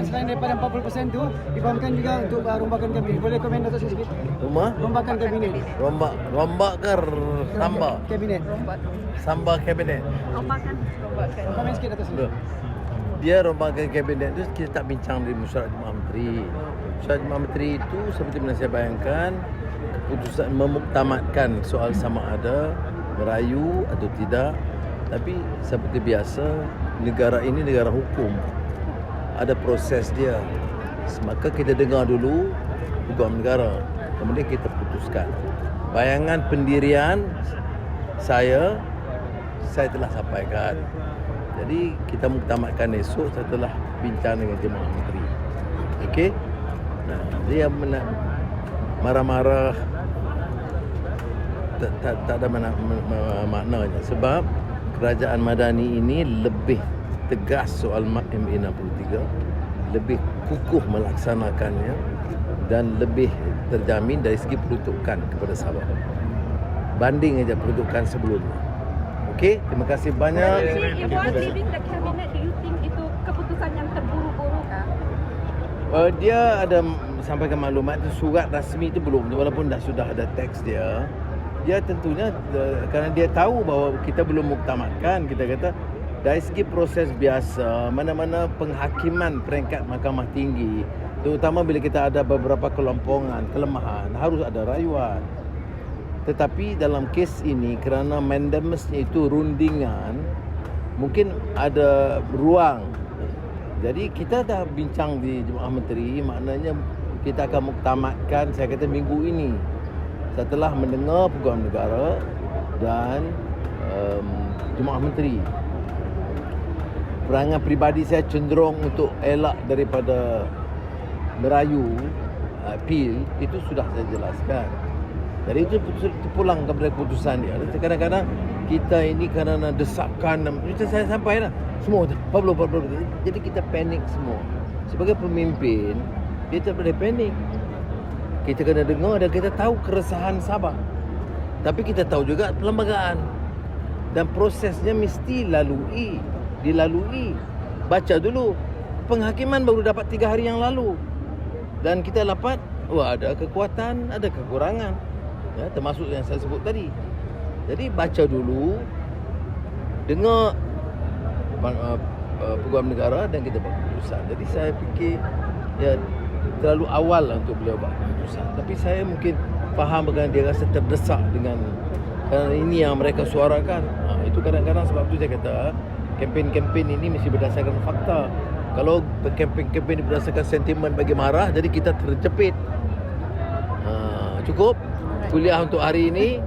rombakan selain daripada 40% tu difahamkan juga untuk uh, rombakan kabinet. Boleh komen Datuk Seri sikit? Rumah? Rombakan kabinet. Rombak, rombak ke samba? Kabinet. Samba kabinet. Rombakan. Rombakan. Komen sikit Datuk Seri. Loh. Dia rombakan kabinet tu kita tak bincang di mesyuarat Jemaah Menteri. Mesyuarat Jemaah Menteri itu seperti mana saya bayangkan keputusan memuktamadkan soal sama ada merayu atau tidak. Tapi seperti biasa negara ini negara hukum. Ada proses dia. Maka kita dengar dulu hukum negara. Kemudian kita putuskan. Bayangan pendirian saya saya telah sampaikan. Jadi kita muktamadkan esok setelah bincang dengan jemaah menteri. Okey? Nah, dia mena- marah-marah tak, tak, tak ada mana, ma- maknanya sebab kerajaan Madani ini lebih tegas soal MA 63 lebih kukuh melaksanakannya dan lebih terjamin dari segi peruntukan kepada Sabah banding aja peruntukan sebelumnya Okey, terima kasih banyak. If you are leaving the cabinet, do you think itu keputusan yang terburu-buru kah? Uh, dia ada sampaikan maklumat tu surat rasmi itu belum walaupun dah sudah ada teks dia. Dia tentunya uh, kerana dia tahu bahawa kita belum muktamadkan kita kata dari segi proses biasa mana-mana penghakiman peringkat mahkamah tinggi terutama bila kita ada beberapa kelompongan kelemahan harus ada rayuan tetapi dalam kes ini kerana mandamusnya itu rundingan mungkin ada ruang jadi kita dah bincang di Jemaah Menteri maknanya kita akan muktamadkan saya kata minggu ini setelah mendengar peguam negara dan um, Jemaah Menteri. Perangai peribadi saya cenderung untuk elak daripada merayu uh, pil itu sudah saya jelaskan. Jadi itu terpulang kepada keputusan dia. Dan Kadang-kadang kita ini kerana desakan Macam saya sampai dah Semua tu Pablo, Pablo Jadi kita panik semua. Sebagai pemimpin Dia tak boleh panik. Kita kena dengar dan kita tahu keresahan Sabah. Tapi kita tahu juga perlembagaan Dan prosesnya mesti lalui Dilalui. Baca dulu. Penghakiman baru dapat tiga hari yang lalu. Dan kita dapat Wah ada kekuatan Ada kekurangan. Ya, Termasuk yang saya sebut tadi. Jadi baca dulu Dengar uh, Peguam negara Dan kita buat keputusan. Jadi saya fikir Ya Terlalu awal lah untuk beliau buat keputusan. Tapi saya mungkin Faham dengan dia rasa terdesak dengan Kerana ini yang mereka suarakan. Ha, Itu kadang-kadang sebab tu saya kata Kempen-kempen ini mesti berdasarkan fakta. Kalau kempen-kempen ini berdasarkan sentimen bagi marah Jadi kita terjepit. Ha, Cukup? Kuliah untuk hari ini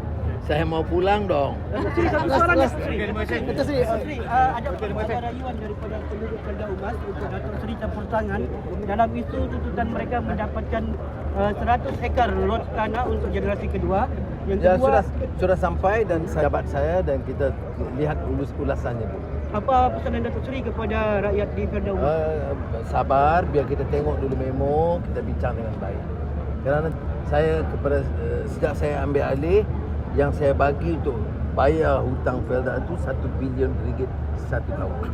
Saya mau pulang dong. Seri, satu soalan Seri. Datuk Seri, uh, ada perkara rayuan daripada penduduk Perda Umas untuk Datuk Seri campur tangan. Dalam isu tuntutan mereka mendapatkan uh, 100 ekar lot tanah untuk generasi kedua. Yang Ya kedua, sudah sudah sampai dan sahabat saya dan kita lihat ulus ulasannya dulu. Apa pesanan Datuk Seri kepada rakyat di Perda Umas? Uh, sabar biar kita tengok dulu memo, kita bincang dengan baik. Kerana saya kepada uh, sejak saya ambil alih yang saya bagi untuk bayar hutang Felda itu 1 bilion ringgit satu tahun.